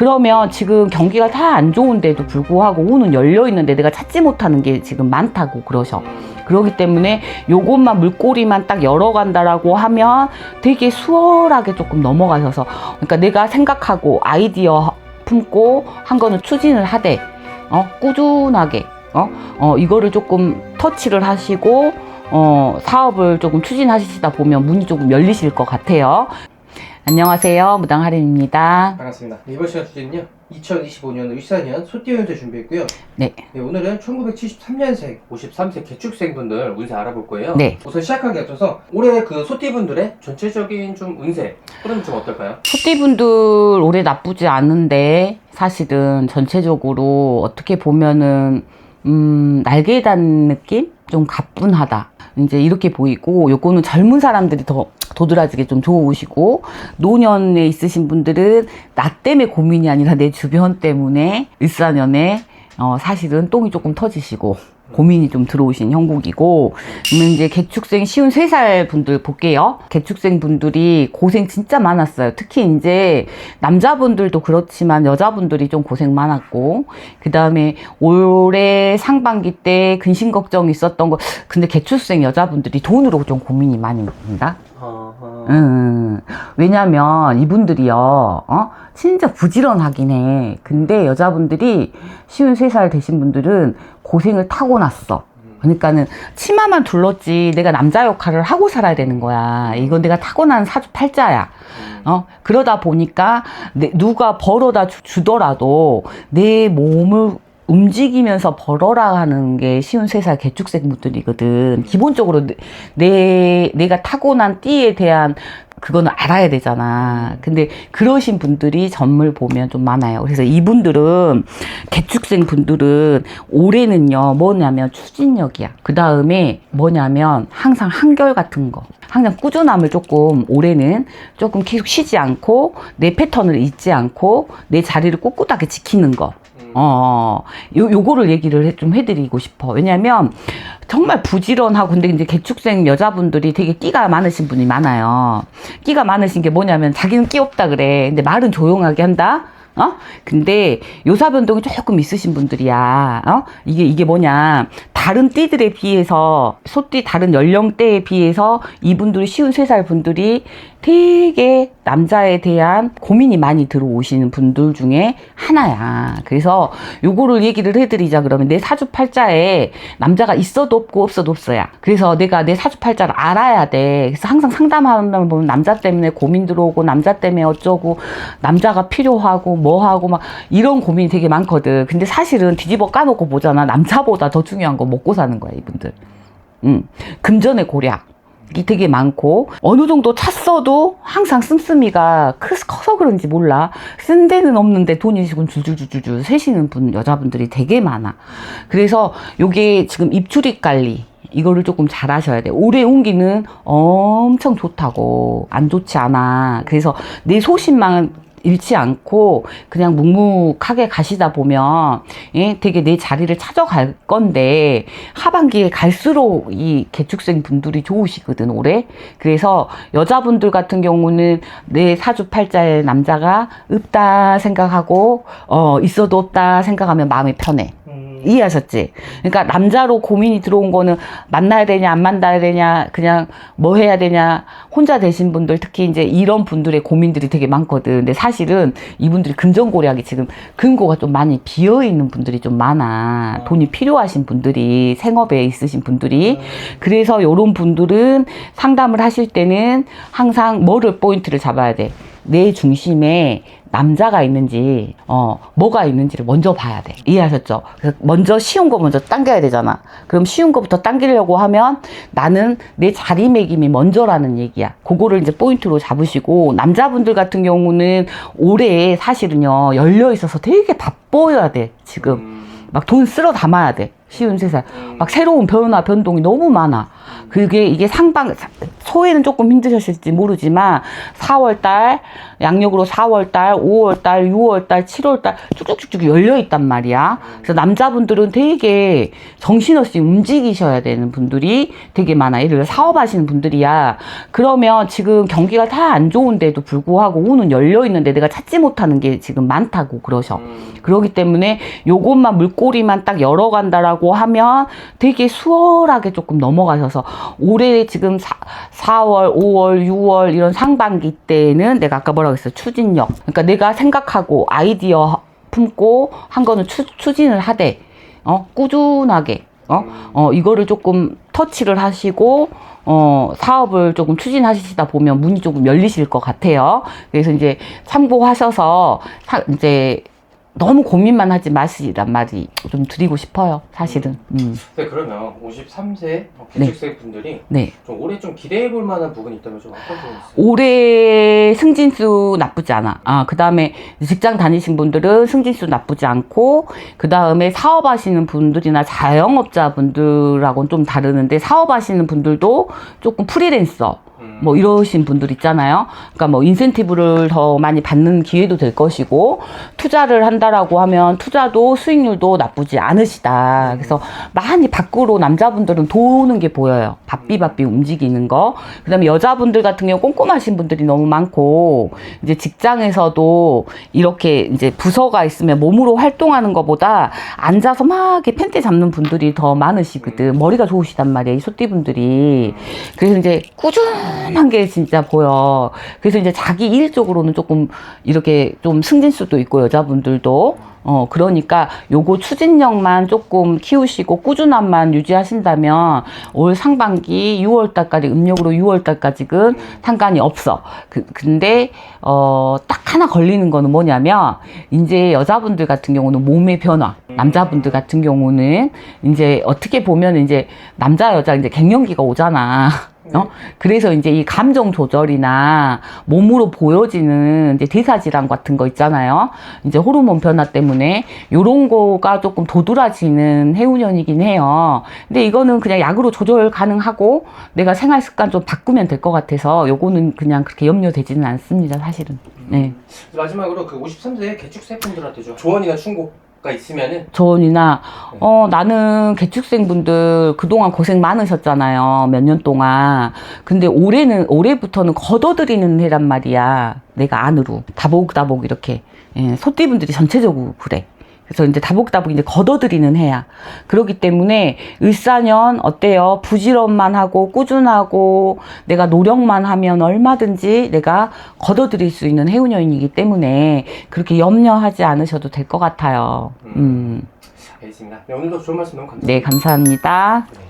그러면 지금 경기가 다 안 좋은데도 불구하고 운은 열려 있는데 내가 찾지 못하는 게 지금 많다고 그러셔. 그러기 때문에 요것만 물꼬리만 딱 열어간다라고 하면 되게 수월하게 조금 넘어가셔서 그러니까 내가 생각하고 아이디어 품고 한 거는 추진을 하되 어 꾸준하게 어, 어 이거를 조금 터치를 하시고 어 사업을 조금 추진하시다 보면 문이 조금 열리실 것 같아요. 안녕하세요 무당 할인입니다. 반갑습니다. 네, 이번 시간 주제는요. 2025년 의사년 소띠 운세 준비했고요. 네. 네, 오늘은 1973년생, 53세 개축생분들 운세 알아볼 거예요. 네. 우선 시작하기 앞서서 올해 그 소띠분들의 전체적인 좀 운세 흐름 좀 어떨까요? 소띠분들 올해 나쁘지 않은데 사실은 전체적으로 어떻게 보면은 음 날개 단 느낌 좀 가뿐하다. 이제 이렇게 보이고 요거는 젊은 사람들이 더 도드라지게 좀 좋으시고 노년에 있으신 분들은 나 때문에 고민이 아니라 내 주변 때문에 일사년에 어 사실은 똥이 조금 터지시고 고민이 좀 들어오신 형국이고 그러면 이제 개축생 쉬운 3살 분들 볼게요. 개축생 분들이 고생 진짜 많았어요. 특히 이제 남자분들도 그렇지만 여자분들이 좀 고생 많았고 그 다음에 올해 상반기 때 근심 걱정 있었던 거 근데 개축생 여자분들이 돈으로 좀 고민이 많이 됩니다. 어, 음, 왜냐면 이분들이요, 어? 진짜 부지런하긴 해. 근데 여자분들이 쉬운 세 살 되신 분들은 고생을 타고났어. 그러니까는 치마만 둘렀지 내가 남자 역할을 하고 살아야 되는 거야. 이건 내가 타고난 사주팔자야. 어 그러다 보니까 내, 누가 벌어다 주, 주더라도 내 몸을 움직이면서 벌어라 하는 게 쉬운 세살 개축생 분들이거든. 기본적으로 내, 내 내가 타고난 띠에 대한 그거는 알아야 되잖아. 근데 그러신 분들이 점을 보면 좀 많아요. 그래서 이분들은 개축생 분들은 올해는요 뭐냐면 추진력이야. 그 다음에 뭐냐면 항상 한결 같은 거. 항상 꾸준함을 조금 올해는 조금 계속 쉬지 않고 내 패턴을 잊지 않고 내 자리를 꿋꿋하게 지키는 거. 어, 요, 요거를 얘기를 해- 좀 해드리고 싶어. 왜냐면, 정말 부지런하고, 근데 이제 개축생 여자분들이 되게 끼가 많으신 분이 많아요. 끼가 많으신 게 뭐냐면, 자기는 끼 없다 그래. 근데 말은 조용하게 한다? 어? 근데 요사 변동이 조금 있으신 분들이야. 어? 이게 이게 뭐냐? 다른 띠들에 비해서 소띠 다른 연령대에 비해서 이분들이 쉬운 세 살 분들이 되게 남자에 대한 고민이 많이 들어오시는 분들 중에 하나야. 그래서 요거를 얘기를 해드리자 그러면 내 사주팔자에 남자가 있어도 없고 없어도 없어야. 그래서 내가 내 사주팔자를 알아야 돼. 그래서 항상 상담하면 보면 남자 때문에 고민 들어오고 남자 때문에 어쩌고 남자가 필요하고 뭐 하고 막 이런 고민이 되게 많거든. 근데 사실은 뒤집어 까놓고 보잖아. 남자보다 더 중요한 거 먹고 사는 거야 이분들. 음, 금전의 고략. 이 되게 많고 어느 정도 찼어도 항상 씀씀이가 크- 커서 그런지 몰라 쓴 데는 없는데 돈이 지금 줄줄줄줄 새시는 분 여자분들이 되게 많아 그래서 요게 지금 입출입 관리 이거를 조금 잘 하셔야 돼 올해 운기는 엄청 좋다고 안 좋지 않아 그래서 내 소신만 잃지 않고 그냥 묵묵하게 가시다 보면 예, 되게 내 자리를 찾아갈 건데 하반기에 갈수록 이 개축생 분들이 좋으시거든 올해. 그래서 여자분들 같은 경우는 내 사주팔자의 남자가 없다 생각하고 어 있어도 없다 생각하면 마음이 편해. 음, 이해하셨지? 그러니까 남자로 고민이 들어온 거는 만나야 되냐 안 만나야 되냐 그냥 뭐 해야 되냐 혼자 되신 분들 특히 이제 이런 분들의 고민들이 되게 많거든. 근데 사실은 이분들이 금전고략이 지금 금고가 좀 많이 비어 있는 분들이 좀 많아. 돈이 필요하신 분들이 생업에 있으신 분들이 그래서 요런 분들은 상담을 하실 때는 항상 뭐를 포인트를 잡아야 돼. 내 중심에 남자가 있는지 어 뭐가 있는지를 먼저 봐야 돼. 이해하셨죠? 그래서 먼저 쉬운 거 먼저 당겨야 되잖아. 그럼 쉬운 거부터 당기려고 하면 나는 내 자리매김이 먼저라는 얘기야. 그거를 이제 포인트로 잡으시고 남자분들 같은 경우는 올해 사실은요 열려 있어서 되게 바빠야 돼 지금. 음, 막돈 쓸어 담아야 돼. 쉬운 세살 막 새로운 변화 변동이 너무 많아 그게 이게 상방 소에는 조금 힘드셨을지 모르지만 4월달 양력으로 4월달, 5월달, 6월달, 7월달 쭉쭉쭉쭉 열려 있단 말이야. 그래서 남자분들은 되게 정신없이 움직이셔야 되는 분들이 되게 많아. 예를 들어 사업하시는 분들이야. 그러면 지금 경기가 다 안 좋은데도 불구하고 운은 열려 있는데 내가 찾지 못하는 게 지금 많다고 그러셔. 음. 그러기 때문에 요것만 물꼬리만 딱 열어간다라고 하면 되게 수월하게 조금 넘어가셔서 올해 지금 사, 4월, 5월, 6월 이런 상반기 때는 내가 아까 뭐라고 했어 추진력. 그러니까 내가 생각하고 아이디어 품고 한 거는 추, 추진을 하되 어 꾸준하게 어, 어 이거를 조금 터치를 하시고 어 사업을 조금 추진하시다 보면 문이 조금 열리실 것 같아요. 그래서 이제 참고하셔서 사- 이제 너무 고민만 하지 마시란 말이 좀 드리고 싶어요. 사실은. 음. 네, 그러면 53세 개축생 분들이 네. 좀 올해 좀 기대해 볼 만한 부분이 있다면 좀 어떤 부분이 있어요? 올해 승진수 나쁘지 않아. 아, 그 다음에 직장 다니신 분들은 승진수 나쁘지 않고, 그 다음에 사업하시는 분들이나 자영업자 분들하고는 좀 다르는데, 사업하시는 분들도 조금 프리랜서, 음. 뭐 이러신 분들 있잖아요. 그러니까 뭐 인센티브를 더 많이 받는 기회도 될 것이고 투자를 한다라고 하면 투자도 수익률도 나쁘지 않으시다. 그래서 많이 밖으로 남자분들은 도는 게 보여요. 바삐 바삐 움직이는 거. 그다음에 여자분들 같은 경우 꼼꼼하신 분들이 너무 많고 이제 직장에서도 이렇게 이제 부서가 있으면 몸으로 활동하는 것보다 앉아서 막 이렇게 펜트 잡는 분들이 더 많으시거든. 머리가 좋으시단 말이에요. 이 소띠분들이. 그래서 이제 꾸준 한게 진짜 보여. 그래서 이제 자기 일 쪽으로는 조금 이렇게 좀 승진 수도 있고 여자분들도 어 그러니까 요거 추진력만 조금 키우시고 꾸준함만 유지하신다면 올 상반기 6월 달까지 음력으로 6월 달까지는 상관이 없어. 그 근데 어 딱 하나 걸리는 거는 뭐냐면 이제 여자분들 같은 경우는 몸의 변화, 남자분들 같은 경우는 이제 어떻게 보면 이제 남자 여자 이제 갱년기가 오잖아. 어? 그래서 이제 이 감정 조절이나 몸으로 보여지는 이제 대사 질환 같은 거 있잖아요. 이제 호르몬 변화 때문에 요런 거가 조금 도드라지는 해운년이긴 해요. 근데 이거는 그냥 약으로 조절 가능하고 내가 생활 습관 좀 바꾸면 될 것 같아서 요거는 그냥 그렇게 염려되지는 않습니다, 사실은. 네. 마지막으로 그 53세 개축생 분들한테 좀 조언이나 충고 가 있으면은 조언이나 어 나는 개축생분들 그동안 고생 많으셨잖아요. 몇 년 동안. 근데 올해는 올해부터는 걷어들이는 해란 말이야. 내가 안으로. 다복다복 이렇게. 예, 소띠분들이 전체적으로 그래 그래서 이제 다복다복 이제 걷어들이는 해야 그렇기 때문에 을사년 어때요 부지런만 하고 꾸준하고 내가 노력만 하면 얼마든지 내가 걷어들일 수 있는 해운년이기 때문에 그렇게 염려하지 않으셔도 될 것 같아요 음. 알겠습니다. 네, 오늘도 좋은 말씀 너무 감사합니다. 네, 감사합니다. 네.